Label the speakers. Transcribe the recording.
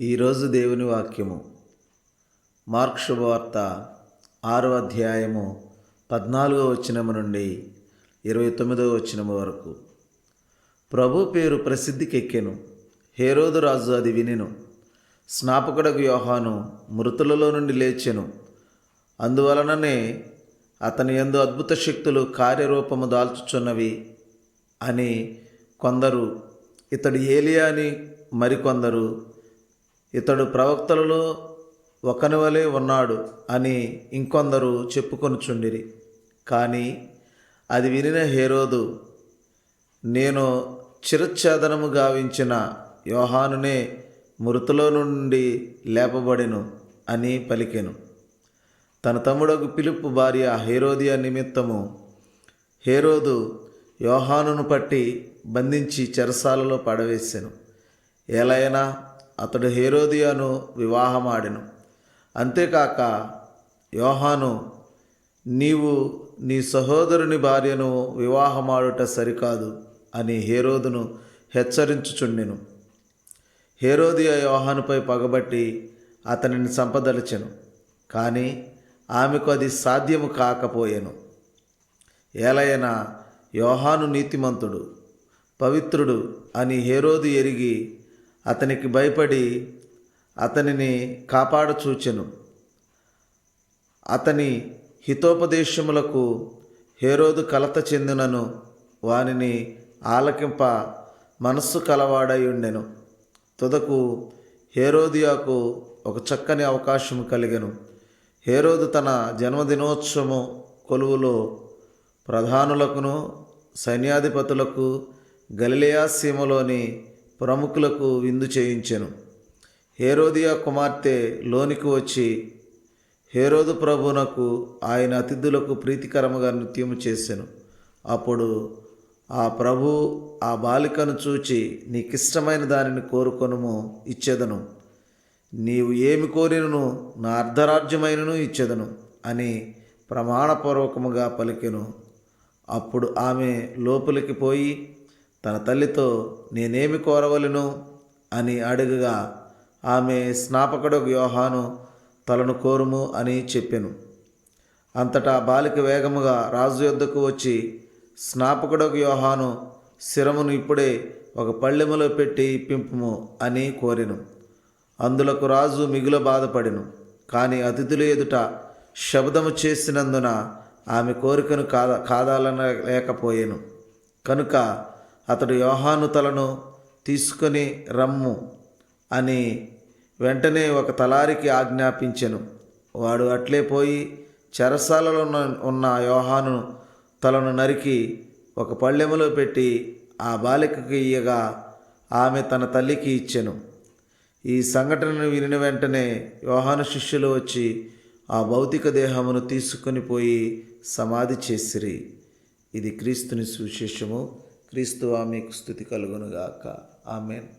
Speaker 1: ఈరోజు దేవుని వాక్యము. మార్క్ శుభవార్త ఆరో అధ్యాయము పద్నాలుగో వచనము నుండి ఇరవై తొమ్మిదవ వచనము వరకు. ప్రభు పేరు ప్రసిద్ధికెక్కెను. హేరోదు రాజు అది వినెను. స్నాపకుడకు యోహాను మృతులలో నుండి లేచెను. అందువలననే అతని ఎందు అద్భుత శక్తులు కార్యరూపము దాల్చుచున్నవి అని కొందరు ఇతడు ఏలియా అని మరికొందరు ఇతడు ప్రవక్తలలో ఒకని వలె ఉన్నాడు అని ఇంకొందరు చెప్పుకొనుచుండిరి. కానీ అది వినిన హేరోదు నేను చిరచ్ఛేదనము గావించిన యోహానునే మృతులో నుండి లేపబడెను అని పలికెను. తన తమ్ముడకు పిలుపు భార్య హేరోదియా నిమిత్తము హేరోదు యోహానును పట్టి బంధించి చెరసాలలో పడవేశాను ఎలైనా అతడు హేరోదియాను వివాహమాడెను. అంతేకాక యోహాను నీవు నీ సహోదరుని భార్యను వివాహమాడుట సరికాదు అని హేరోదును హెచ్చరించుచుండెను. హేరోదియా యోహానుపై పగబట్టి అతనిని సంపదలిచెను కానీ ఆమెకు అది సాధ్యము కాకపోయెను. ఏలయన యోహాను నీతిమంతుడు పవిత్రుడు అని హేరోదు ఎరిగి అతనికి భయపడి అతనిని కాపాడచూచెను. అతని హితోపదేశములకు హేరోదు కలత చెందినను వానిని ఆలకింప మనస్సు కలవాడయుండెను తుదకు హేరోదియాకు ఒక చక్కని అవకాశం కలిగెను. హేరోదు తన జన్మదినోత్సవము కొలువులో ప్రధానులకును సైన్యాధిపతులకు గలియా సీమలోని ప్రముఖులకు విందు చేయించెను. హేరోదియా కుమార్తె లోనికి వచ్చి హేరోదు ప్రభునకు ఆయన అతిథులకు ప్రీతికరముగా నృత్యము చేసెను. అప్పుడు ఆ ప్రభు ఆ బాలికను చూచి నీకిష్టమైన దానిని కోరుకొనుము ఇచ్చేదను. నీవు ఏమి కోరినను నా అర్ధరాజ్యమైనను ఇచ్చేదను అని ప్రమాణపూర్వకముగా పలికెను. అప్పుడు ఆమె లోపలికి పోయి తన తల్లితో నేనేమి కోరవలను? అని అడుగగా ఆమె స్నాపకుడు యోహాను తలను కోరుము అని చెప్పెను. అంతటా బాలిక వేగముగా రాజు యొద్దకు వచ్చి స్నాపకుడకు యోహాను శిరమును ఇప్పుడే ఒక పళ్ళెములో పెట్టి పింపుము అని కోరెను. అందులకు రాజు మిగుల బాధపడెను. కానీ అతిథుల ఎదుట శబ్దము చేసినందున ఆమె కోరికను కాద కాదాలనలేకపోయాను. కనుక అతడు యోహాను తలను తీసుకొని రమ్ము అని వెంటనే ఒక తలారికి ఆజ్ఞాపించెను. వాడు అట్లే పోయి చెరసాలలో ఉన్న- ఉన్న యోహాను తలను నరికి ఒక పళ్ళెములో పెట్టి ఆ బాలికకి ఇయ్యగా ఆమె తన తల్లికి ఇచ్చెను. ఈ సంఘటనను వినిన వెంటనే యోహాను శిష్యులు వచ్చి ఆ భౌతిక దేహమును తీసుకొని పోయి సమాధి చేసిరి. ఇది క్రీస్తుని సువిశేషము. క్రీస్తువా మీకు స్థుతి కలుగునుగాక. ఆమెన్.